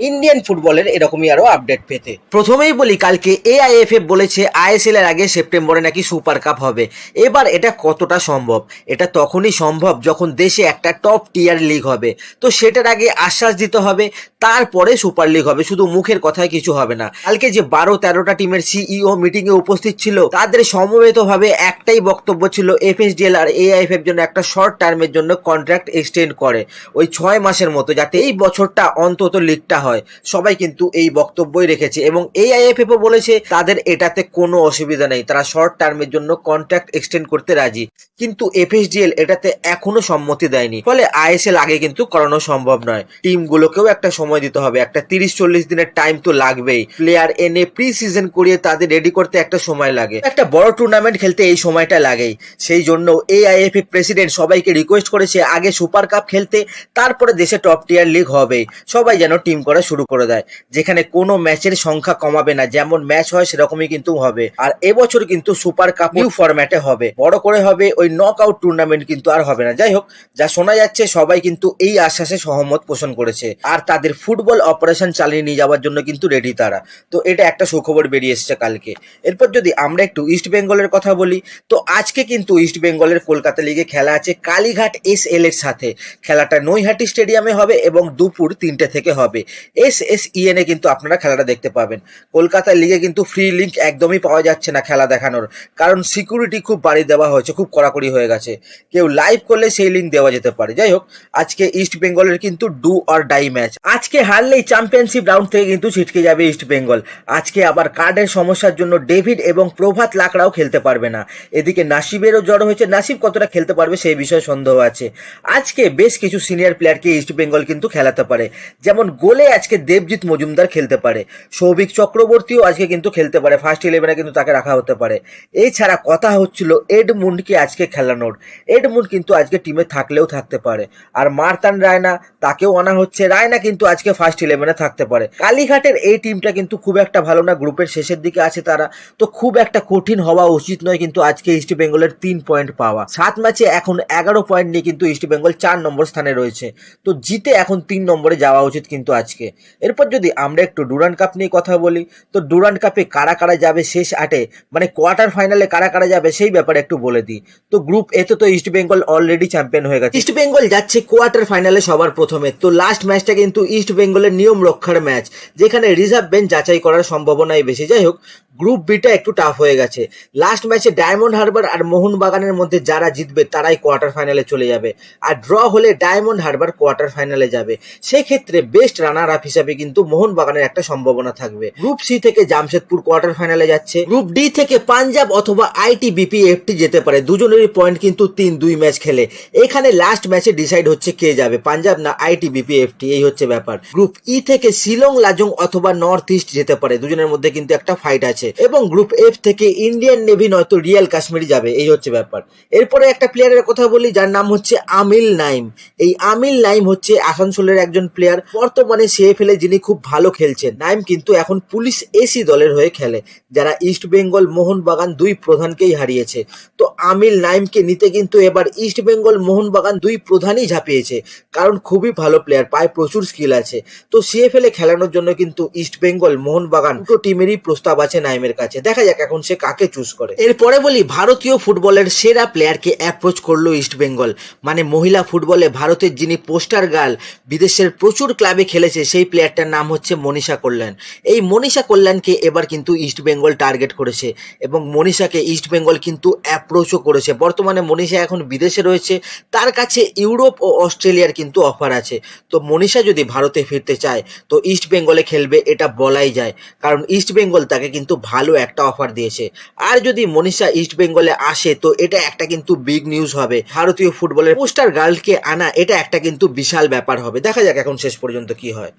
Indian ফুটবলের এরকমই আরও আপডেট পেতে। প্রথমেই বলি, কালকে এআইএফএফ বলেছে আইএসএল এর আগে সেপ্টেম্বরে নাকি সুপার কাপ হবে। এবার এটা কতটা সম্ভব? এটা তখনই সম্ভব যখন দেশে একটা টপ টিয়ার লিগ হবে। তো সেটার আগে আশ্বাস দিতে হবে, তারপরে সুপার লিগ হবে। শুধু মুখের কথায় কিছু হবে না। কালকে যে বারো তেরোটা টিমের সিইও মিটিং এ উপস্থিত ছিল, তাদের সমবেতভাবে একটাই বক্তব্য ছিল এফএসডিএল আর এআইএফএফ জন্য একটা শর্ট টার্মের জন্য কন্ট্রাক্ট এক্সটেন্ড করে। ওই ছয় মাসের মতো, যাতে এই বছরটা অন্তত লিগটা হয়। সবাই কিন্তু এই বক্তব্যই রেখেছে এবং এআইএফএফ ও বলেছে তাদের এটাতে কোনো অসুবিধা নেই। তারা শর্ট টার্মের জন্য কন্ট্রাক্ট এক্সটেন্ড করতে রাজি। কিন্তু এফএসডিএল এটাতে এখনও সম্মতি দেয়নি। ফলে আইএসএল আগে কিন্তু করানো সম্ভব নয়। টিমগুলোকেও একটা সময় দিতে হবে। একটা তিরিশ চল্লিশ দিনের টাইম তো লাগবেই। প্লেয়ার এনে প্রি সিজন করিয়ে তাদের রেডি করতে একটা সময় লাগে। একটা বড় টুর্নামেন্ট খেলতে এই সময়টা লাগেই। সেই জন্য এআইএফএ প্রেসিডেন্ট সবাইকে রিকোয়েস্ট করেছে, আগে সুপার কাপ খেলতে, তারপরে দেশে টপ টিয়ার লিগ হবে সবাই যেন টিম করা শুরু করে দেয় যেখানে কোনো ম্যাচের সংখ্যা কমাবে না। যেমন ম্যাচ হয় সেরকমই কিন্তু হবে। আর এবছর কিন্তু সুপার কাপ নিউ ফরম্যাটে হবে। বড় করে হবে ওই নক আউট টুর্নামেন্ট কিন্তু আর হবে না। যাই হোক যা শোনা যাচ্ছে সবাই কিন্তু এই আশ্বাসে সহমত পোষণ করেছে। আর তাদের ফুটবল অপারেশন চালিয়ে নিয়ে যাওয়ার জন্য কিন্তু রেডি তারা। তো এটা একটা সুখবর বেরিয়ে এসেছে কালকে। এরপর যদি আমরা একটু ইস্ট বেঙ্গলের কথা বলি তো আজকে কিন্তু ইস্ট বেঙ্গলের কলকাতা লিগে খেলা আছে কালীঘাট এস এল এর সাথে। খেলাটা নৈহাটি স্টেডিয়ামে হবে এবং দুপুর তিনটে থেকে হবে। এস এস ইএনএ কিন্তু আপনারা খেলাটা দেখতে পাবেন। কলকাতা লিগে কিন্তু ফ্রি লিঙ্ক একদমই পাওয়া যাচ্ছে না খেলা দেখানোর। কারণ সিকিউরিটি খুব বাড়িয়ে দেওয়া হয়েছে, খুব কড়াকড়ি হয়ে গেছে। কেউ লাইভ করলে সেই লিঙ্ক দেওয়া যেতে পারে। যাই হোক, আজকে ইস্ট বেঙ্গলের কিন্তু ডু অর ডাই ম্যাচ আজকে হারলেই চ্যাম্পিয়নশিপ রাউন্ড থেকে কিন্তু ছিটকে যাবে ইস্ট বেঙ্গল আজকে আবার কার্ডের সমস্যার জন্য ডেভিড এবং প্রভাত লাকড়াও খেলতে পারবে না। এদিকে নাসিবেরও জড়ো হয়েছে। নাসিব কতটা খেলতে পারবে সেই বিষয়ে সন্দেহ আছে। আজকে বেশ কিছু সিনিয়র প্লেয়ারকে ইস্ট বেঙ্গল কিন্তু খেলাতে পারে। যেমন গোলে আজকে দেবজিৎ মজুমদার খেলতে পারে। সৌভিক চক্রবর্তীও আজকে কিন্তু খেলতে পারে। ফার্স্ট ইলেভেনে কিন্তু তাকে রাখা হতে পারে। এছাড়া কথা হচ্ছিল এডমুন্ডকে আজকে খেলানোর। এডমুন্ড কিন্তু আজকে টিমে থাকলেও থাকতে পারে। আর মারতান রায়না, তাকেও আনা হচ্ছে। রায়না কিন্তু আজকে ফার্স্ট ইলেভেনে থাকতে পারে। কালীঘাটের এই টিমটা কিন্তু খুব একটা ভালো না। গ্রুপের শেষের দিকে আছে তারা। তো খুব একটা কঠিন হওয়া উচিত নয় কিন্তু আজকে ইস্ট বেঙ্গলের তিন পয়েন্ট পাওয়া। সাত ম্যাচে এখন এগারো পয়েন্ট নিয়ে কিন্তু ইস্ট বেঙ্গল চার নম্বর স্থানে রয়েছে। তো জিতে এখন তিন নম্বরে যাওয়া উচিত কিন্তু আজকে। এরপর যদি আমরা একটু ডুরান্ড কাপ নিয়ে কথা বলি, তো ডুরান্ড কাপে কারা কারা যাবে শেষ আটে? মানে কোয়ার্টার ফাইনালে কারা কারা যাবে সেই ব্যাপারে একটু বলে দিই। তো গ্রুপ এতে তো ইস্ট বেঙ্গল অলরেডি চ্যাম্পিয়ন হয়ে গেছে। ইস্ট বেঙ্গল যাচ্ছে কোয়ার্টার ফাইনালে সবার প্রথমে। তো লাস্ট ম্যাচটা কিন্তু ইস্ট বেঙ্গলের নিয়ম রক্ষার ম্যাচ যেখানে রিজার্ভ বেঞ্চ যাচাই করার সম্ভাবনাই বেশি। যাই হোক গ্রুপ বিটা একটু টাফ হয়ে গেছে। লাস্ট ম্যাচে ডায়মন্ড হারবার আর মোহনবাগানের মধ্যে যারা জিতবে, তারাই কোয়ার্টার ফাইনালে চলে যাবে। আর ড্র হলে ডায়মন্ড হারবার কোয়ার্টার ফাইনালে যাবে। সেক্ষেত্রে বেস্ট রানার আপ হিসাবে কিন্তু মোহনবাগানের একটা সম্ভাবনা থাকবে। গ্রুপ সি থেকে জামশেদপুর কোয়ার্টার ফাইনালে যাচ্ছে। গ্রুপ ডি থেকে পাঞ্জাব অথবা আইটি বিপি এফটি যেতে পারে। দুজনেরই পয়েন্ট কিন্তু তিন দুই ম্যাচ খেলে। এখানে লাস্ট ম্যাচে ডিসাইড হচ্ছে কে যাবে, পাঞ্জাব না আইটি বিপি এফটি এই হচ্ছে ব্যাপার। গ্রুপ ই থেকে শিলং, লাজং অথবা নর্থ ইস্ট যেতে পারে। দুজনের মধ্যে কিন্তু একটা ফাইট আছে। এবং গ্রুপ এফ থেকে ইন্ডিয়ান নেভি নয়তো রিয়াল কাশ্মীরি যাবে। এই হচ্ছে ব্যাপার। এরপরে একটা প্লেয়ারের কথা বলি, যার নাম হচ্ছে আমিল নাইম। এই আমিল নাইম হচ্ছে আসানসোলের একজন প্লেয়ার বর্তমানে সিএফএল এ যিনি খুব ভালো খেলছেন। নাইম কিন্তু এখন পুলিশ এসি দলের হয়ে খেলে, যারা ইস্ট বেঙ্গল মোহনবাগান দুই প্রধানকেই হারিয়েছে। তো আমিল নাইমকে নিতে কিন্তু এবার ইস্ট বেঙ্গল মোহনবাগান দুই প্রধানই ঝাঁপিয়েছে, কারণ খুবই ভালো প্লেয়ার পায় প্রচুর স্কিল আছে। তো সিএফএল খেলানোর জন্য কিন্তু ইস্ট বেঙ্গল মোহনবাগান দুটো টিমেরই প্রস্তাব আছে নাইমের কাছে। দেখা যাক এখন সে কাকে চুজ করে। এরপরে বলি, ভারতীয় ফুটবলের সেরা প্লেয়ারকে অ্যাপ্রোচ করল ইস্ট বেঙ্গল। মানে মহিলা ফুটবলে ভারতের যিনি পোস্টার গার্ল, বিদেশের প্রচুর ক্লাবে খেলেছে সেই প্লেয়ারটার নাম হচ্ছে মনীষা কল্যাণ। এই মনীষা কল্যাণকে এবার কিন্তু ইস্ট বেঙ্গল টার্গেট করেছে এবং মনীষাকে ইস্ট বেঙ্গল কিন্তু অ্যাপ্রোচও করেছে। বর্তমানে মনীষা এখন বিদেশে রয়েছে, তার কাছে ইউরোপ ও অস্ট্রেলিয়ার কিন্তু অফার আছে। তো মনীষা যদি ভারতে ফিরতে চায়, তো ইস্ট বেঙ্গলে খেলবে, এটা বলাই যায়। কারণ ইস্ট বেঙ্গল তাকে কিন্তু ভালো একটা অফার দিয়েছে। আর যদি মনীষা ইস্ট বেঙ্গলে আসে, তো এটা একটা কিন্তু বিগ নিউজ হবে। ভারতীয় ফুটবলের পোস্টার গার্লকে আনা, এটা একটা কিন্তু বিশাল ব্যাপার হবে। দেখা যাক এখন শেষ পর্যন্ত কি হয়।